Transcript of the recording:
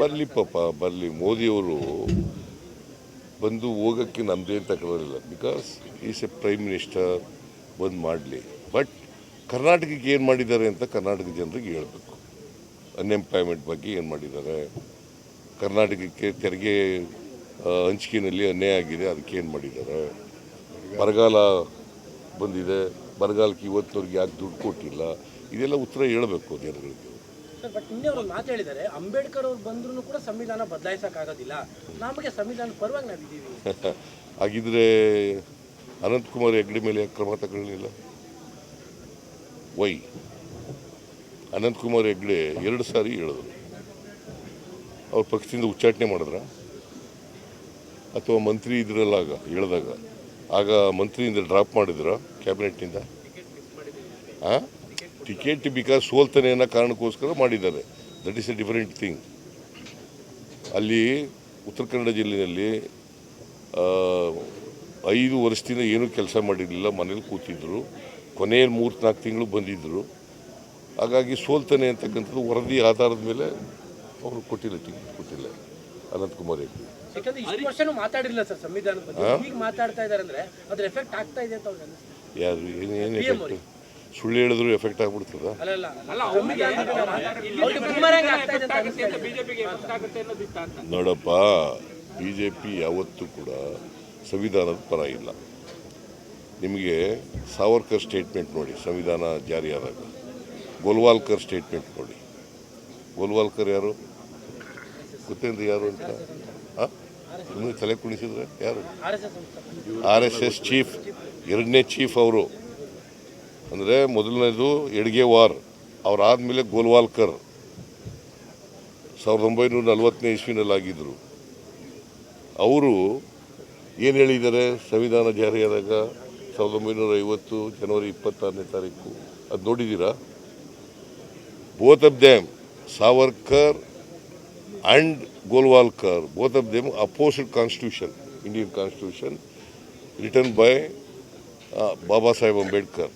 ಬರಲಿ ಪಾಪ ಬರಲಿ. ಮೋದಿಯವರು ಬಂದು ಹೋಗೋಕ್ಕೆ ನಮ್ಮದೇನು ತಗೊಳ್ಳೋದಿಲ್ಲ because is a prime minister ಬಂದು ಮಾಡಲಿ. ಬಟ್ ಕರ್ನಾಟಕಕ್ಕೆ ಏನು ಮಾಡಿದ್ದಾರೆ ಅಂತ ಕರ್ನಾಟಕ ಜನರಿಗೆ ಹೇಳಬೇಕು. ಅನ್ಎಂಪ್ಲಾಯ್ಮೆಂಟ್ ಬಗ್ಗೆ ಏನು ಮಾಡಿದ್ದಾರೆ? ಕರ್ನಾಟಕಕ್ಕೆ ತೆರಿಗೆ ಹಂಚಿಕೆಯಲ್ಲಿ ಅನ್ಯಾಯ ಆಗಿದೆ ಅದಕ್ಕೆ ಏನು ಮಾಡಿದ್ದಾರೆ? ಬರಗಾಲ ಬಂದಿದೆ. ಬರಗಾಲಕ್ಕೆ ಇವತ್ತಿನವ್ರಿಗೆ ಯಾಕೆ ದುಡ್ಡು ಕೊಟ್ಟಿಲ್ಲ? ಇದೆಲ್ಲ ಉತ್ತರ ಹೇಳಬೇಕು ಜನಗಳಿಗೆ. ಬಟ್ ಅವರು ಮಾತು ಹೇಳಿದ್ದಾರೆ ಅಂಬೇಡ್ಕರ್ ಅವ್ರು ಬಂದ್ರೂ ಕೂಡ ಸಂವಿಧಾನ ಬದಲಾಯಿಸೋಕ್ಕಾಗೋದಿಲ್ಲ ನಮಗೆ ಸಂವಿಧಾನ ಪರವಾಗಿ ನಾವಿದ್ದೀವಿ. ಹಾಗಿದ್ರೆ ಅನಂತಕುಮಾರ್ ಹೆಗ್ಡೆ ಮೇಲೆ ಯಾಕೆ ಕ್ರಮ ತಗೊಳ್ಳಿಲ್ಲ? ವೈ? ಅನಂತಕುಮಾರ್ ಹೆಗ್ಡೆ ಎರಡು ಸಾರಿ ಹೇಳಿದ್ರು. ಅವ್ರ ಪಕ್ಷದಿಂದ ಉಚ್ಚಾಟನೆ ಮಾಡಿದ್ರ? ಅಥವಾ ಮಂತ್ರಿ ಇದ್ರಲ್ಲ ಆಗ ಹೇಳಿದಾಗ? ಆಗ ಮಂತ್ರಿಯಿಂದ ಡ್ರಾಪ್ ಮಾಡಿದ್ರು ಕ್ಯಾಬಿನೆಟ್ನಿಂದ ಹಾಂ ಟಿಕೆಟ್ ಬಿಕಾಸ್ ಸೋಲ್ತಾನೆ ಅನ್ನೋ ಕಾರಣಕ್ಕೋಸ್ಕರ ಮಾಡಿದ್ದಾರೆ. That is a different thing ಅಲ್ಲಿ ಉತ್ತರ ಕನ್ನಡ ಜಿಲ್ಲೆಯಲ್ಲಿ ಐದು ವರ್ಷದಿಂದ ಏನೂ ಕೆಲಸ ಮಾಡಿರಲಿಲ್ಲ, ಮನೇಲಿ ಕೂತಿದ್ದರು ಕೊನೆಯ ಮೂರು ನಾಲ್ಕು ತಿಂಗಳು ಬಂದಿದ್ದರು ಹಾಗಾಗಿ ಸೋಲ್ತಾನೆ ಅಂತಕ್ಕಂಥದ್ದು ವರದಿ ಆಧಾರದ ಮೇಲೆ ಅವರು ಕೊಟ್ಟಿಲ್ಲ ಟಿಕೆಟ್ ಕೊಟ್ಟಿಲ್ಲ. ಅನಂತಕುಮಾರ್ ಹೆಗ್ಡೆ. ಇಷ್ಟು ವರ್ಷನೂ ಮಾತಾಡಿಲ್ಲ ಸರ್ ಸಂವಿಧಾನದ ಬಗ್ಗೆ. ಈಗ ಮಾತಾಡ್ತಾ ಇದ್ದಾರೆ ಅಂದ್ರೆ ಅದ್ರ ಎಫೆಕ್ಟ್ ಆಗ್ತಾ ಇದೆ ಅಂತ ಅವ್ರಿಗೆ ಅನಿಸ್ತು ಯಾರು ಏನು ಏನು ಎಫೆಕ್ಟ್ ಸುಳ್ಳು ಹೇಳಿದ್ರು ಎಫೆಕ್ಟ್ ಆಗ್ಬಿಡ್ತದ? ಅಲ್ಲ ಅಲ್ಲ ಅವ್ರಿಗೆ ಬೂಮರಂಗ್ ಆಗ್ತಾ ಇದೆ ಅಂತ ಅನಿಸ್ತಾ ಇದೆ. ನೋಡಪ್ಪ ಬಿ ಜೆ ಪಿ ಯಾವತ್ತೂ ಕೂಡ ಸಂವಿಧಾನದ ಪರ ಇಲ್ಲ. ನಿಮಗೆ ಸಾವರ್ಕರ್ ಸ್ಟೇಟ್ಮೆಂಟ್ ನೋಡಿ ಸಂವಿಧಾನ ಜಾರಿಯಾದಾಗ. ಗೋಲ್ವಾಲ್ಕರ್ ಸ್ಟೇಟ್ಮೆಂಟ್ ನೋಡಿ. ಗೋಲ್ವಾಲ್ಕರ್ ಯಾರು? ಗೊತ್ತೇನ್ರಿ ಯಾರು ಅಂತ? ಇನ್ನೂ ತಲೆ ಕುಣಿಸಿದ್ರೆ ಯಾರು? ಆರ್ ಎಸ್ ಎಸ್ ಚೀಫ್ ಎರಡನೇ ಚೀಫ್ ಅವರು. ಅಂದರೆ ಮೊದಲನೇದು ಎಡ್ಗೆ ವಾರ್ ಅವರಾದಮೇಲೆ ಗೋಲ್ವಾಲ್ಕರ್. ಸಾವಿರದ ಒಂಬೈನೂರ ನಲವತ್ತನೇ ಇಸ್ವಿನಲ್ಲಿ ಆಗಿದ್ದರು ಅವರು ಏನು ಹೇಳಿದ್ದಾರೆ ಸಂವಿಧಾನ ಜಾರಿಯಾದಾಗ? ಸಾವಿರದ ಒಂಬೈನೂರ ಐವತ್ತು ಜನವರಿ ಇಪ್ಪತ್ತಾರನೇ ತಾರೀಕು. ಅದು ನೋಡಿದ್ದೀರಾ? Both of them Savarkar and Golwalkar, both of them opposed constitution, Indian constitution, written by uh, Baba Sahib Ambedkar.